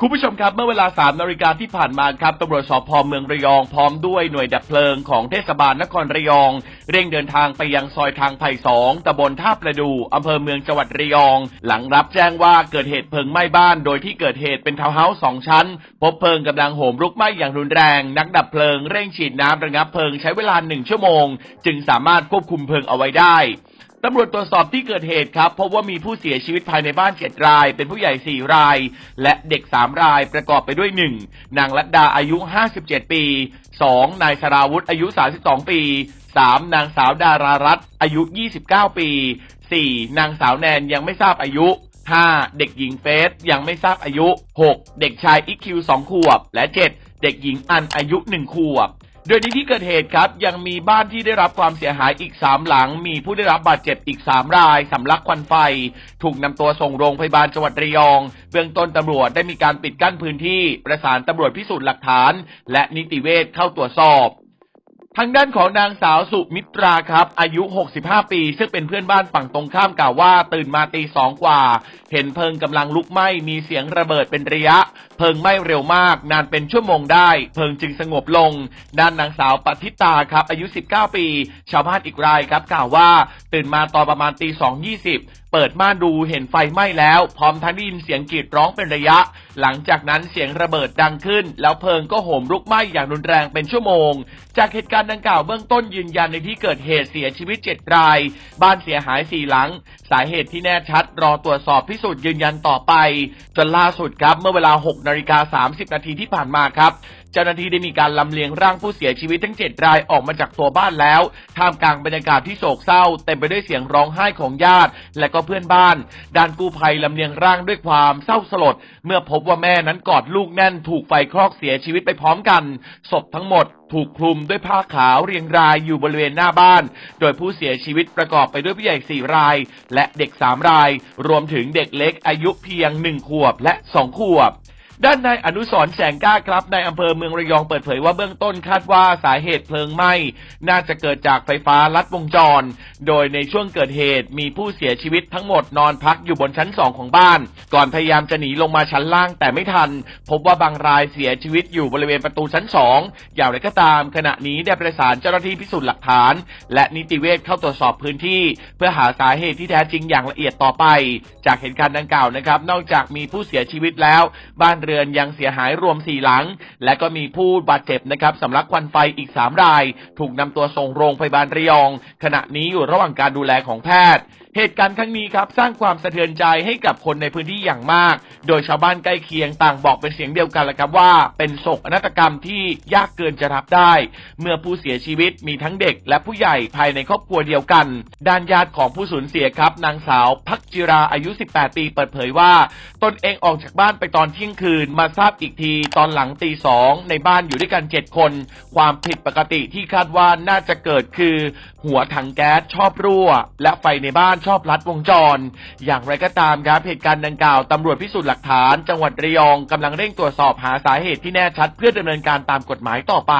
คุณผู้ชมครับเมื่อเวลา 3นาฬิกาที่ผ่านมาครับตำรวจสพเมืองระยองพร้อมด้วยหน่วยดับเพลิงของเทศบาลนครระยอง เร่งเดินทางไปยังซอยทางไผ่สองตำบลท่าประดูอำเภอเมืองจังหวัดระยอง หลังรับแจ้งว่าเกิดเหตุเพลิงไหม้บ้าน โดยที่เกิดเหตุเป็นทาวน์เฮาส์สองชั้น พบเพลิงกำลังโหมลุกไหม้อย่างรุนแรง นักดับเพลิงเร่งฉีดน้ำระงับเพลิงใช้เวลาหนึ่งชั่วโมง จึงสามารถควบคุมเพลิงเอาไว้ได้ ตำรวจตรวจสอบที่เกิดเหตุครับพบว่ามีผู้เสียชีวิตภายในบ้านเจ็ดราย เป็นผู้ใหญ่สี่ราย และเด็กสามรายประกอบไปด้วยหนึ่งนางลัดดาอายุ 57 ปีสองนายสราวุธอายุ 32 ปีสามนางสาวดารารัตน์อายุ 29 ปีสี่นางสาวแนนยังไม่ทราบอายุ 5. เด็กหญิงเฟสยังไม่ทราบอายุ 6. เด็กชายอิคิวสองขวบ และ 7. เด็กหญิงอันอายุหนึ่งขวบ โดยในที่เกิดเหตุครับยังมีบ้านที่ได้รับความเสียหายอีก3หลัง มีผู้ได้รับบาดเจ็บอีก3รายสำลักควันไฟ ถูกนำตัวส่งโรงพยาบาลจังหวัดระยอง เบื้องต้นตำรวจได้มีการปิดกั้นพื้นที่ ประสานตำรวจพิสูจน์หลักฐาน และนิติเวชเข้าตรวจสอบ ทางด้านของนางสาวสุมิตราครับ อายุ 65 ปี ซึ่งเป็นเพื่อนบ้านฝั่งตรงข้ามกล่าวว่า ตื่นมาตีสองกว่า เห็นเพลิงกำลังลุกไหม้มีเสียงระเบิดเป็นระยะ เพลิงไหม้เร็วมาก นานเป็นชั่วโมงได้ เพลิงจึงสงบลง ด้านนางสาวปฏิตาครับ อายุ 19 ปี ชาวบ้านอีกรายครับกล่าวว่า ตื่นมาตอนประมาณตีสองยี่สิบ เปิดม่านดูเห็นไฟไหม้แล้ว พร้อมทั้งได้ยินเสียงกรีดร้องเป็นระยะ หลังจากนั้นเสียงระเบิดดังขึ้น แล้วเพลิงก็โหมลุกไหม้อย่างรุนแรงเป็นชั่วโมง จากเหตุการณ์ดังกล่าวเบื้องต้นยืนยันในที่เกิดเหตุเสียชีวิต 7 ราย บ้านเสียหาย 4 หลัง สาเหตุที่แน่ชัด รอตรวจสอบพิสูจน์ยืนยันต่อไปจนล่าสุดครับเมื่อเวลา 6 นาฬิกา 30 นาทีที่ผ่านมาครับ เจ้าหน้าที่ได้มีการลำเลียงร่างผู้เสียชีวิตทั้ง 7 รายออกมาจากตัวบ้านแล้ว ท่ามกลางบรรยากาศที่โศกเศร้า เต็มไปด้วยเสียงร้องไห้ของญาติ และก็เพื่อนบ้าน ด้านกู้ภัยลำเลียงร่างด้วยความเศร้าสลด เมื่อพบว่าแม่นั้นกอดลูกแน่นถูกไฟคลอกเสียชีวิตไปพร้อมกัน ศพทั้งหมดถูกคลุมด้วยผ้าขาวเรียงรายอยู่บริเวณหน้าบ้าน โดยผู้เสียชีวิตประกอบไปด้วยผู้ใหญ่4ราย และเด็ก3ราย รวมถึงเด็กเล็กอายุเพียง1ขวบและ2ขวบ ด้านนายอนุสรแสงก้าครับในอำเภอเมืองระยองเปิดเผยว่าเบื้องต้นคาดว่าสาเหตุเพลิงไหม้น่าจะเกิดจากไฟฟ้าลัดวงจร โดยในช่วงเกิดเหตุมีผู้เสียชีวิตทั้งหมดนอนพักอยู่บนชั้นสองของบ้าน ก่อนพยายามจะหนีลงมาชั้นล่างแต่ไม่ทัน พบว่าบางรายเสียชีวิตอยู่บริเวณประตูชั้นสองอย่างไรก็ตาม ขณะนี้ได้ประสานเจ้าหน้าที่พิสูจน์หลักฐาน และนิติเวชเข้าตรวจสอบพื้นที่ เพื่อหาสาเหตุที่แท้จริงอย่างละเอียดต่อไป จากเหตุการณ์ดังกล่าวนะครับ นอกจากมีผู้เสียชีวิตแล้วบ้านเรือนยังเสียหายรวม 4 หลัง และก็มีผู้บาดเจ็บนะครับสำลักควันไฟอีก 3 ราย ถูกนำตัวส่งโรงพยาบาลระยอง ขณะนี้อยู่ระหว่างการดูแลของแพทย์ เหตุการณ์ครั้งนี้ครับสร้างความสะเทือนใจให้กับคนในพื้นที่อย่างมาก โดยชาวบ้านใกล้เคียงต่างบอกเป็นเสียงเดียวกันแหละครับว่า เป็นโศกนาฏกรรมที่ยากเกินจะรับได้ เมื่อผู้เสียชีวิตมีทั้งเด็กและผู้ใหญ่ภายในครอบครัวเดียวกัน ด้านญาติของผู้สูญเสียครับ นางสาวพักจิราอายุ 18 ปีเปิดเผยว่า ตนเองออกจากบ้านไปตอนเที่ยงคืนมาทราบอีกทีตอนหลังตีสองในบ้านอยู่ด้วยกัน 7 คน ความผิดปกติที่คาดว่าน่าจะเกิดคือ หัวถังแก๊สชอบรั่ว และไฟในบ้านชอบลัดวงจร อย่างไรก็ตามครับเหตุการณ์ดังกล่าวตำรวจพิสูจน์หลักฐาน จังหวัดระยองกำลังเร่งตรวจสอบหาสาเหตุที่แน่ชัดเพื่อดำเนินการตามกฎหมายต่อไป